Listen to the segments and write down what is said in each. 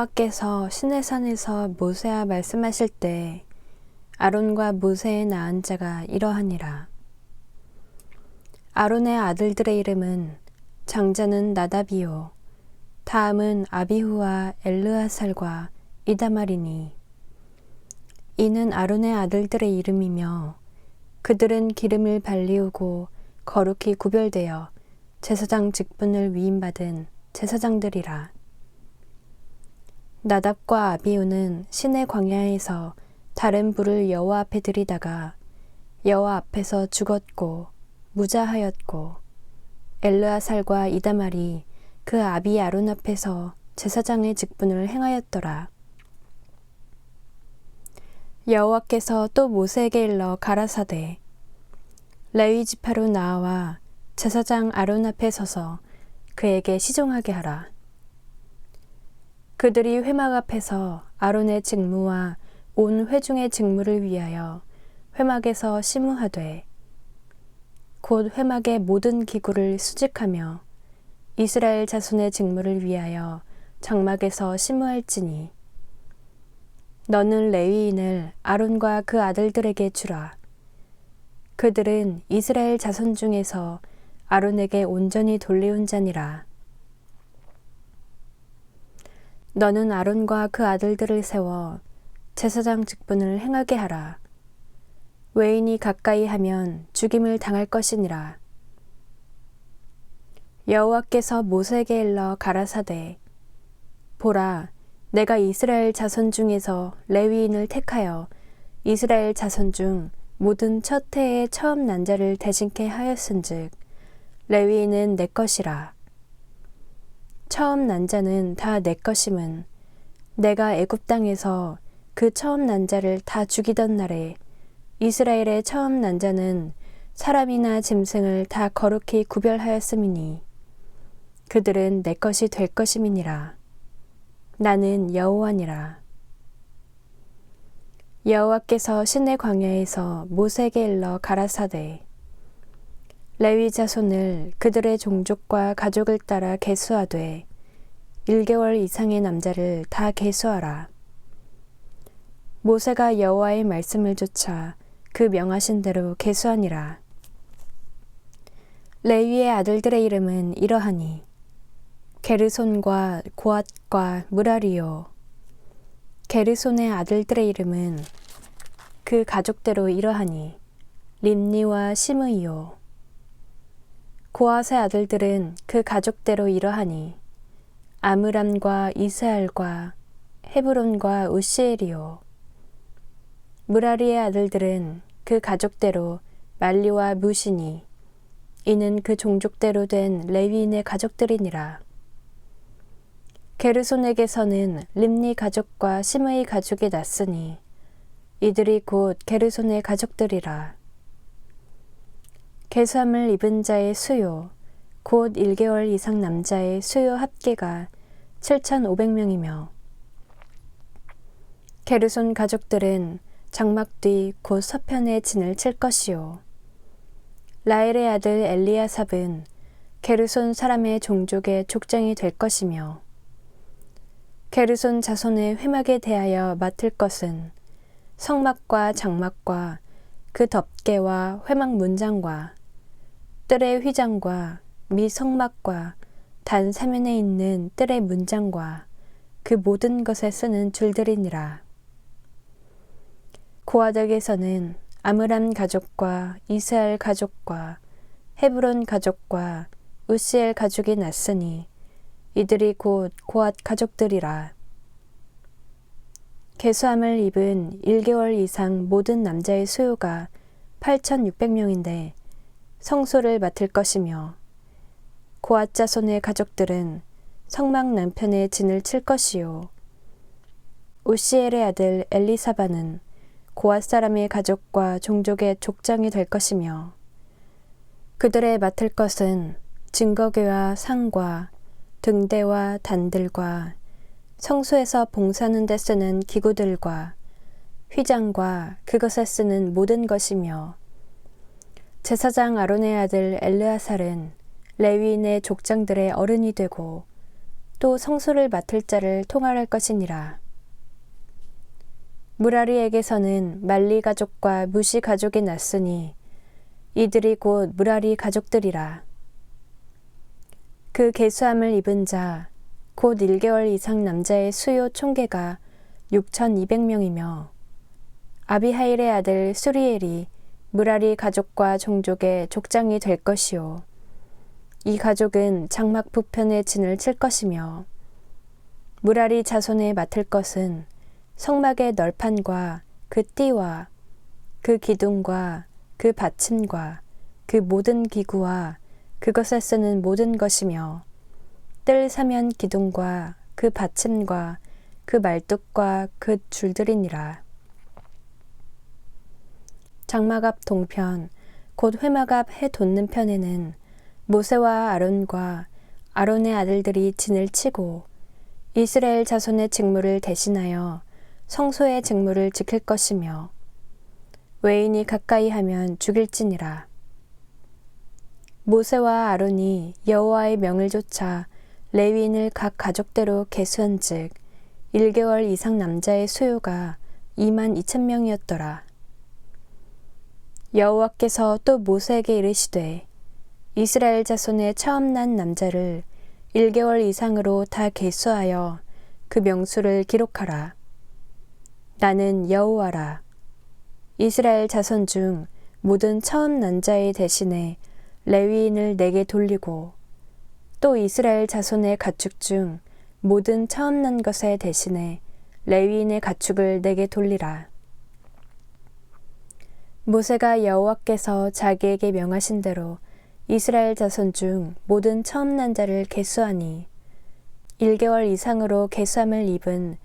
여호와께서 시내산에서 모세와 말씀하실 때 아론과 모세의 낳은 자가 이러하니라. 아론의 아들들의 이름은 장자는 나답이요 다음은 아비후와 엘르아살과 이다말이니 이는 아론의 아들들의 이름이며 그들은 기름을 발리우고 거룩히 구별되어 제사장 직분을 위임받은 제사장들이라. 나답과 아비우는 신의 광야에서 다른 불을 여호와 앞에 들이다가 여호와 앞에서 죽었고 무자하였고 엘르아살과 이다말이 그 아비 아론 앞에서 제사장의 직분을 행하였더라. 여호와께서 또 모세에게 일러 가라사대 레위 지파로 나와 제사장 아론 앞에 서서 그에게 시종하게 하라. 그들이 회막 앞에서 아론의 직무와 온 회중의 직무를 위하여 회막에서 시무하되 곧 회막의 모든 기구를 수직하며 이스라엘 자손의 직무를 위하여 장막에서 시무할지니 너는 레위인을 아론과 그 아들들에게 주라. 그들은 이스라엘 자손 중에서 아론에게 온전히 돌리운 자니라 너는 아론과 그 아들들을 세워 제사장 직분을 행하게 하라. 외인이 가까이 하면 죽임을 당할 것이니라. 여호와께서 모세에게 일러 가라사대 보라 내가 이스라엘 자손 중에서 레위인을 택하여 이스라엘 자손 중 모든 첫 해의 처음 난자를 대신케 하였은즉 레위인은 내 것이라 처음 난 자는 다 내 것임은 내가 애굽 땅에서 그 처음 난 자를 다 죽이던 날에 이스라엘의 처음 난 자는 사람이나 짐승을 다 거룩히 구별하였음이니 그들은 내 것이 될 것임이니라. 나는 여호와니라. 여호와께서 신의 광야에서 모세에게 일러 가라사대 레위 자손을 그들의 종족과 가족을 따라 계수하되 1개월 이상의 남자를 다 계수하라. 모세가 여호와의 말씀을 쫓아 그 명하신 대로 계수하니라. 레위의 아들들의 이름은 이러하니 게르손과 고앗과 무라리요. 게르손의 아들들의 이름은 그 가족대로 이러하니 림니와 시므이요. 고아의 아들들은 그 가족대로 이러하니 아므람과 이스알과 헤브론과 우시엘이요. 무라리의 아들들은 그 가족대로 말리와 무시니 이는 그 종족대로 된 레위인의 가족들이니라. 게르손에게서는 림니 가족과 시므의 가족이 났으니 이들이 곧 게르손의 가족들이라 개수함을 입은 자의 수요, 곧 1개월 이상 남자의 수요 합계가 7,500명이며, 게르손 가족들은 장막 뒤 곧 서편에 진을 칠 것이요. 라엘의 아들 엘리아삽은 게르손 사람의 종족의 족장이 될 것이며, 게르손 자손의 회막에 대하여 맡을 것은 성막과 장막과 그 덮개와 회막 문장과 뜰의 휘장과 미 성막과 단 사면에 있는 뜰의 문장과 그 모든 것에 쓰는 줄들이니라. 고아덕에서는 아므람 가족과 이스라엘 가족과 헤브론 가족과 우시엘 가족이 났으니 이들이 곧 고앗 가족들이라. 개수함을 입은 1개월 이상 모든 남자의 수요가 8,600명인데 성소를 맡을 것이며 고앗 자손의 가족들은 성막 남편의 진을 칠 것이요. 우시엘의 아들 엘리사바는 고앗 사람의 가족과 종족의 족장이 될 것이며 그들의 맡을 것은 증거궤와 상과 등대와 단들과 성소에서 봉사하는 데 쓰는 기구들과 휘장과 그것에 쓰는 모든 것이며 제사장 아론의 아들 엘르아살은 레위인의 족장들의 어른이 되고 또 성소를 맡을 자를 통할할 것이니라. 무라리에게서는 말리 가족과 무시 가족이 났으니 이들이 곧 무라리 가족들이라. 그 계수함을 입은 자, 곧 1개월 이상 남자의 수요 총계가 6,200명이며 아비하일의 아들 수리엘이 무라리 가족과 종족의 족장이 될 것이요. 이 가족은 장막 부편의 진을 칠 것이며 무라리 자손에 맡을 것은 성막의 널판과 그 띠와 그 기둥과 그 받침과 그 모든 기구와 그것에 쓰는 모든 것이며 뜰 사면 기둥과 그 받침과 그 말뚝과 그 줄들이니라. 장막 앞 동편 곧 회막 앞 해 돋는 편에는 모세와 아론과 아론의 아들들이 진을 치고 이스라엘 자손의 직무를 대신하여 성소의 직무를 지킬 것이며 외인이 가까이 하면 죽일지니라. 모세와 아론이 여호와의 명을 쫓아 레위인을 각 가족대로 계수한즉 1개월 이상 남자의 수요가 2만 2천 명이었더라. 여호와께서 또 모세에게 이르시되 이스라엘 자손의 처음 난 남자를 1개월 이상으로 다 계수하여 그 명수를 기록하라. 나는 여호와라. 이스라엘 자손 중 모든 처음 난 자의 대신에 레위인을 내게 돌리고 또 이스라엘 자손의 가축 중 모든 처음 난 것의 대신에 레위인의 가축을 내게 돌리라. 모세가 여호와께서 자기에게 명하신 대로 이스라엘 자손 중 모든 처음 난 자를 계수하니 1개월 이상으로 계수함을 입은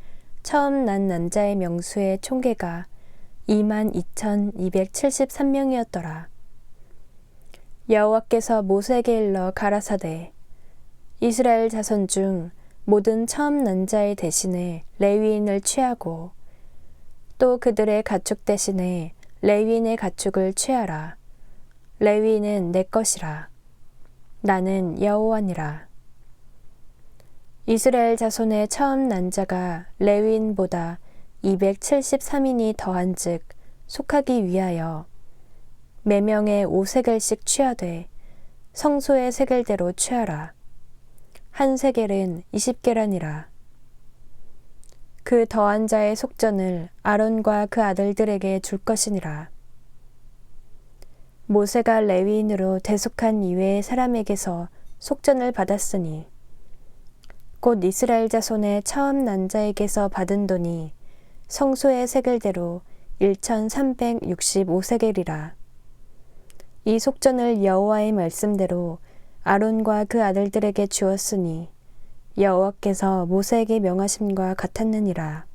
처음 난 남자의 명수의 총계가 22,273명이었더라. 여호와께서 모세에게 일러 가라사대 이스라엘 자손 중 모든 처음 난 자의 대신에 레위인을 취하고 또 그들의 가축 대신에 레위인의 가축을 취하라. 레위인은 내 것이라. 나는 여호와니라. 이스라엘 자손의 처음 난 자가 레위인보다 273인이 더한즉 속하기 위하여 매명의 5세겔씩 취하되 성소의 세겔대로 취하라. 한 세겔은 20계란이라. 그 더한 자의 속전을 아론과 그 아들들에게 줄 것이니라. 모세가 레위인으로 대속한 이외의 사람에게서 속전을 받았으니 곧 이스라엘 자손의 처음 난 자에게서 받은 돈이 성소의 세겔대로 1365세겔이라. 이 속전을 여호와의 말씀대로 아론과 그 아들들에게 주었으니 여호와께서 모세에게 명하심과 같았느니라.